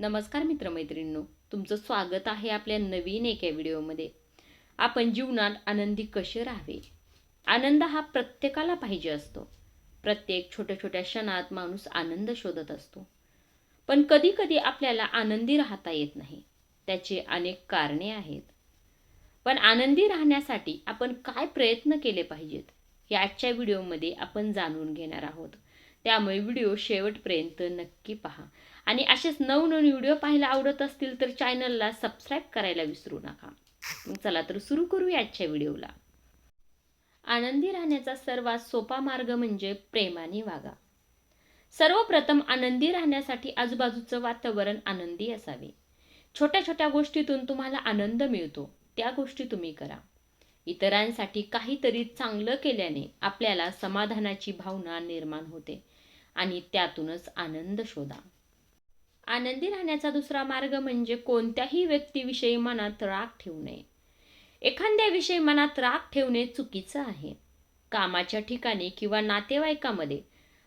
नमस्कार मित्रमैत्रिणींनो तुमचं स्वागत आहे आपल्या नवीन एका व्हिडिओमध्ये. आपण जीवनात आनंदी कसे राहावे? आनंद हा प्रत्येकाला पाहिजे असतो. प्रत्येक छोट्या छोट्या क्षणात माणूस आनंद शोधत असतो. पण कधी कधी आपल्याला आनंदी राहता येत नाही. त्याचे अनेक कारणे आहेत. पण आनंदी राहण्यासाठी आपण काय प्रयत्न केले पाहिजेत हे आजच्या व्हिडिओमध्ये आपण जाणून घेणार आहोत. त्यामुळे व्हिडिओ शेवटपर्यंत नक्की पहा. आणि असेच नवनवीन व्हिडिओ पाहायला आवडत असतील तर चॅनलला सबस्क्राईब करायला विसरू नका. मग चला तर सुरू करूया आजच्या व्हिडिओला. आनंदी राहण्याचा सर्वात सोपा मार्ग म्हणजे प्रेमाने वागा. सर्वप्रथम आनंदी राहण्यासाठी आजूबाजूचं वातावरण आनंदी असावे. छोट्या छोट्या गोष्टीतून तुम्हाला आनंद मिळतो त्या गोष्टी तुम्ही करा. इतरांसाठी काहीतरी चांगलं केल्याने आपल्याला समाधानाची भावना निर्माण होते आणि त्यातूनच आनंद शोधा. आनंदी राहण्याचा दुसरा मार्ग म्हणजे कोणत्याही व्यक्तीविषयी मनात राग ठेवू नये. एखाद्याविषयी मनात राग ठेवणे चुकीचं आहे. कामाच्या ठिकाणी किंवा नातेवाईकामध्ये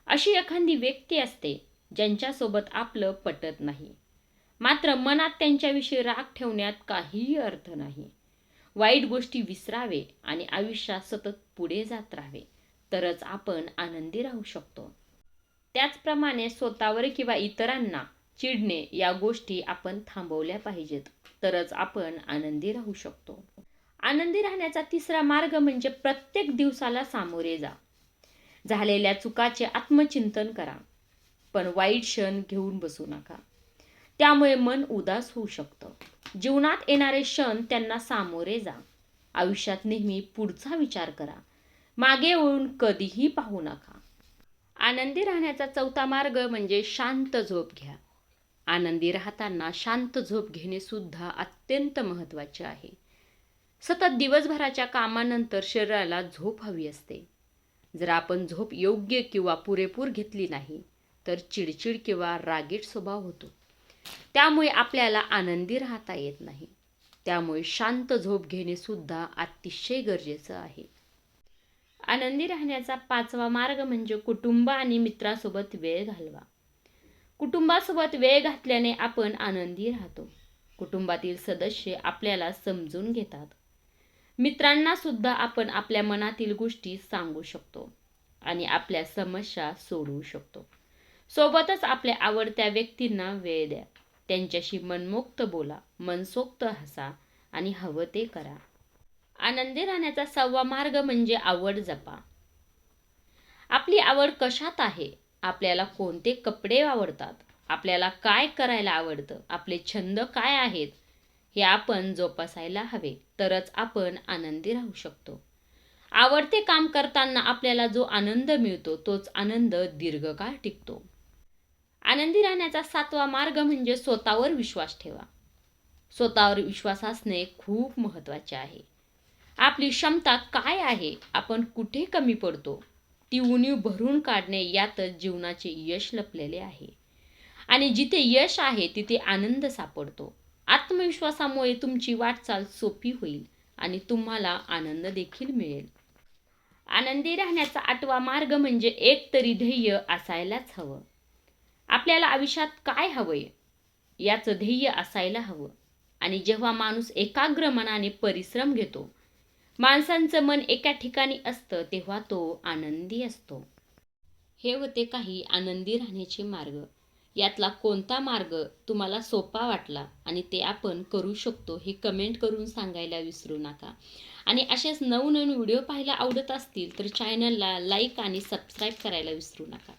अशी एखादी व्यक्ती असते ज्यांच्यासोबत आपलं पटत नाही. मात्र मनात त्यांच्याविषयी राग ठेवण्यात काहीही अर्थ नाही. वाईट गोष्टी विसरावे आणि आयुष्यात सतत पुढे जात राहावे तरच आपण आनंदी राहू शकतो. त्याचप्रमाणे स्वतःवर किंवा इतरांना चिडणे या गोष्टी आपण थांबवल्या पाहिजेत. तरच आपण आनंदी राहू शकतो. आनंदी राहण्याचा तिसरा मार्ग म्हणजे प्रत्येक दिवसाला सामोरे जा. झालेल्या चुकाचे आत्मचिंतन करा. पण वाईट क्षण घेऊन बसू नका. त्यामुळे मन उदास होऊ शकतं. जीवनात येणारे क्षण त्यांना सामोरे जा. आयुष्यात नेहमी पुढचा विचार करा. मागे वळून कधीही पाहू नका. आनंदी राहण्याचा चौथा मार्ग म्हणजे शांत झोप घ्या. आनंदी राहताना शांत झोप घेणे सुद्धा अत्यंत महत्त्वाचे आहे. सतत दिवसभराच्या कामानंतर शरीराला झोप हवी असते. जर आपण झोप योग्य किंवा पुरेपूर घेतली नाही तर चिडचिड किंवा रागीट स्वभाव होतो. त्यामुळे आपल्याला आनंदी राहता येत नाही. त्यामुळे शांत झोप घेणे सुद्धा अतिशय गरजेचं आहे. आनंदी राहण्याचा पाचवा मार्ग म्हणजे कुटुंब आणि मित्रासोबत वेळ घालवा. कुटुंबासोबत वेळ घातल्याने आपण आनंदी राहतो. कुटुंबातील सदस्य आपल्याला समजून घेतात. मित्रांना सुद्धा आपण आपल्या मनातील गोष्टी सांगू शकतो आणि आपल्या समस्या सोडवू शकतो. सोबतच आपल्या आवडत्या व्यक्तींना वेळ द्या. त्यांच्याशी मनमुक्त बोला मनसोक्त हसा आणि हवं ते करा. आनंदी राहण्याचा सहावा मार्ग म्हणजे आवड जपा. आपली आवड कशात आहे? आपल्याला कोणते कपडे आवडतात? आपल्याला काय करायला आवडतं? आपले छंद काय आहेत? हे आपण जोपासायला हवे. तरच आपण आनंदी राहू शकतो. आवडते काम करताना आपल्याला जो आनंद मिळतो तोच आनंद दीर्घकाळ टिकतो. आनंदी राहण्याचा सातवा मार्ग म्हणजे स्वतःवर विश्वास ठेवा. स्वतःवर विश्वास असणे खूप महत्त्वाचे आहे. आपली क्षमता काय आहे? आपण कुठे कमी पडतो? ती उणीव भरून काढणे यातच जीवनाचे यश लपलेले आहे. आणि जिथे यश आहे तिथे आनंद सापडतो. आत्मविश्वासामुळे तुमची वाटचाल सोपी होईल आणि तुम्हाला आनंद देखील मिळेल. आनंदी राहण्याचा आठवा मार्ग म्हणजे एक तरी ध्येय असायलाच हवं. आपल्याला आयुष्यात काय हवंय? याचं ध्येय असायला हवं. आणि जेव्हा माणूस एकाग्र मनाने परिश्रम घेतो माणसांचं मन एका ठिकाणी असतं तेव्हा तो आनंदी असतो. हे होते काही आनंदी राहण्याचे मार्ग. यातला कोणता मार्ग तुम्हाला सोपा वाटला आणि ते आपण करू शकतो हे कमेंट करून सांगायला विसरू नका. आणि असेच नवनवीन व्हिडिओ पाहायला आवडत असतील तर चॅनलला लाईक आणि सबस्क्राईब करायला विसरू नका.